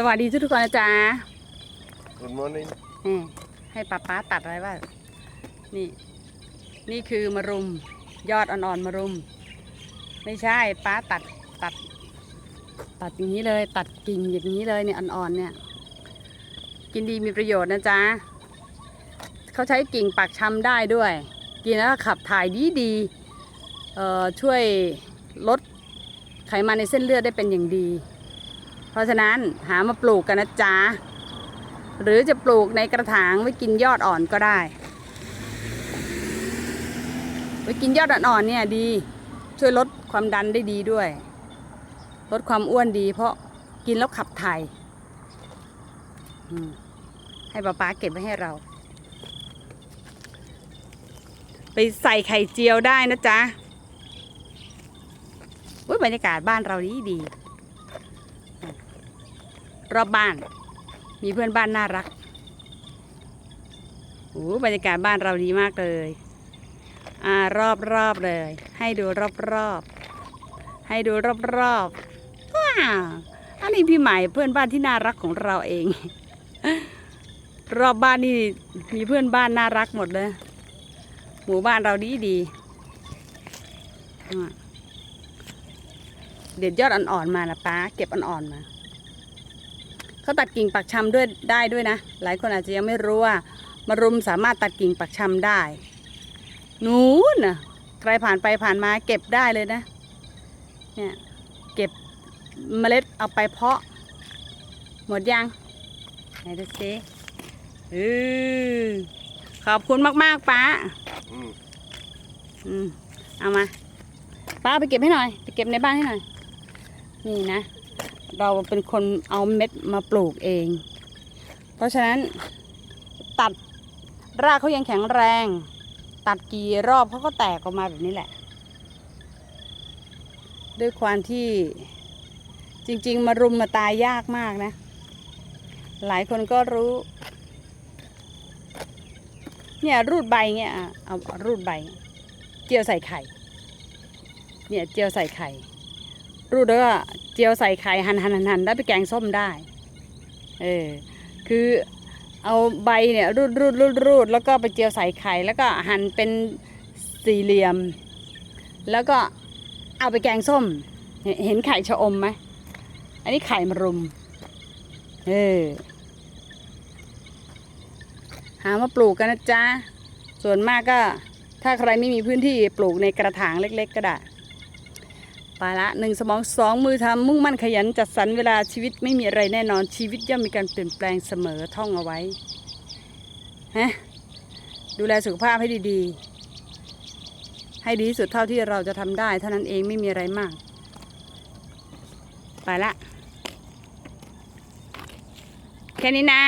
สวัสดีทุกคนนะจ๊ะ Good morning. อืมให้ป้าป้าตัดอะไรบ้างนี่ นี่คือมะรุม ยอดอ่อนๆมะรุม ไม่ใช่ป้าตัดตัด ตัดอย่างนี้เลย ตัดกิ่งอย่างนี้เลยเนี่ยอ่อนๆเนี่ย กินดีมีประโยชน์นะจ๊ะเขาใช้กิ่งปักชำได้ด้วย กินแล้วขับถ่ายดีดีๆเอ่อช่วยลดไขมันในเส้นเลือดได้เป็นอย่างดีเพ ราะฉะนั้นหามาปลูกกันนะจ๊ะ หรือจะปลูกในกระถางไว้กินยอดอ่อนก็ได้ ไว้กินยอดอ่อนๆเนี่ยดี ช่วยลดความดันได้ดีด้วย ลดความอ้วนดี เพราะกินแล้วขับถ่ายให้ป๊าป๊าเก็บไว้ให้เรา ไปใส่ไข่เจียวได้นะจ๊ะบรรยากาศบ้านเราดีดี รอบบ้าน มีเพื่อนบ้านน่ารักโอ้บรรยากาศบ้านเราดีมากเลยอ่ารอบรอบเลย ให้ดูรอบรอบให้ดูรอบรอบว้าวอันนี้พี่ใหม่เพื่อนบ้านที่น่ารักของเราเอง รอบบ้านนี่มีเพื่อนบ้านน่ารักหมดเลยหมู่บ้านเราดีดีเด็ดยอดอ่อนๆมาละป้าเก็บอ่อนๆมา เขาตัดกิ่งปักชำด้วยได้ด้วยนะ หลายคนอาจจะยังไม่รู้ว่า มะรุมสามารถตัดกิ่งปักชำได้นู้นนะใครผ่านไปผ่านมาเก็บได้เลยนะ เนี่ยเก็บเมล็ดเอาไปเพาะ หมดยังไหนดูสิเออขอบคุณมากๆป้า Mm. อืมเอามาป้าไปเก็บให้หน่อย ไปเก็บในบ้านให้หน่อย นี่นะ เราเป็นคนเอาเม็ดมาปลูกเอง เพราะฉะนั้นตัดรากเขายังแข็งแรง ตัดกี่รอบเขาก็แตกออกมาแบบนี้แหละ ด้วยความที่จริง ๆ มารุมมาตายยากมากนะ หลายคนก็รู้ เนี่ยรูดใบเงี้ยเอาเอารูดใบ เจียวใส่ไข่ เนี่ยเจียวใส่ไข่ รูดแล้วก็เจียวใส่ไข่หั่นหั่นหั่นหั่นแล้วไปแกงส้มได้ เออ คือเอาใบเนี่ยรูดรูดรูดรูดแล้วก็ไปเจียวใส่ไข่ แล้วก็หั่นเป็นสี่เหลี่ยม แล้วก็เอาไปแกงส้ม เห็นไข่ชะอมไหม อันนี้ไข่มะรุม เออ หามาปลูกกันนะจ๊ะ ส่วนมากก็ ถ้าใครไม่มีพื้นที่ปลูกในกระถางเล็ก ๆ ก็ได้ ไปละหนึ่งสมองสองมือทำมุ่งมั่นขยันจัดสรรเวลาชีวิตไม่มีอะไรแน่นอนชีวิตย่อมมีการเปลี่ยนแปลงเสมอท่องเอาไว้ฮะดูแลสุขภาพให้ดีๆ ให้ดีที่สุดเท่าที่เราจะทำได้เท่านั้นเองไม่มีอะไรมาก ไปละแค่นี้นะ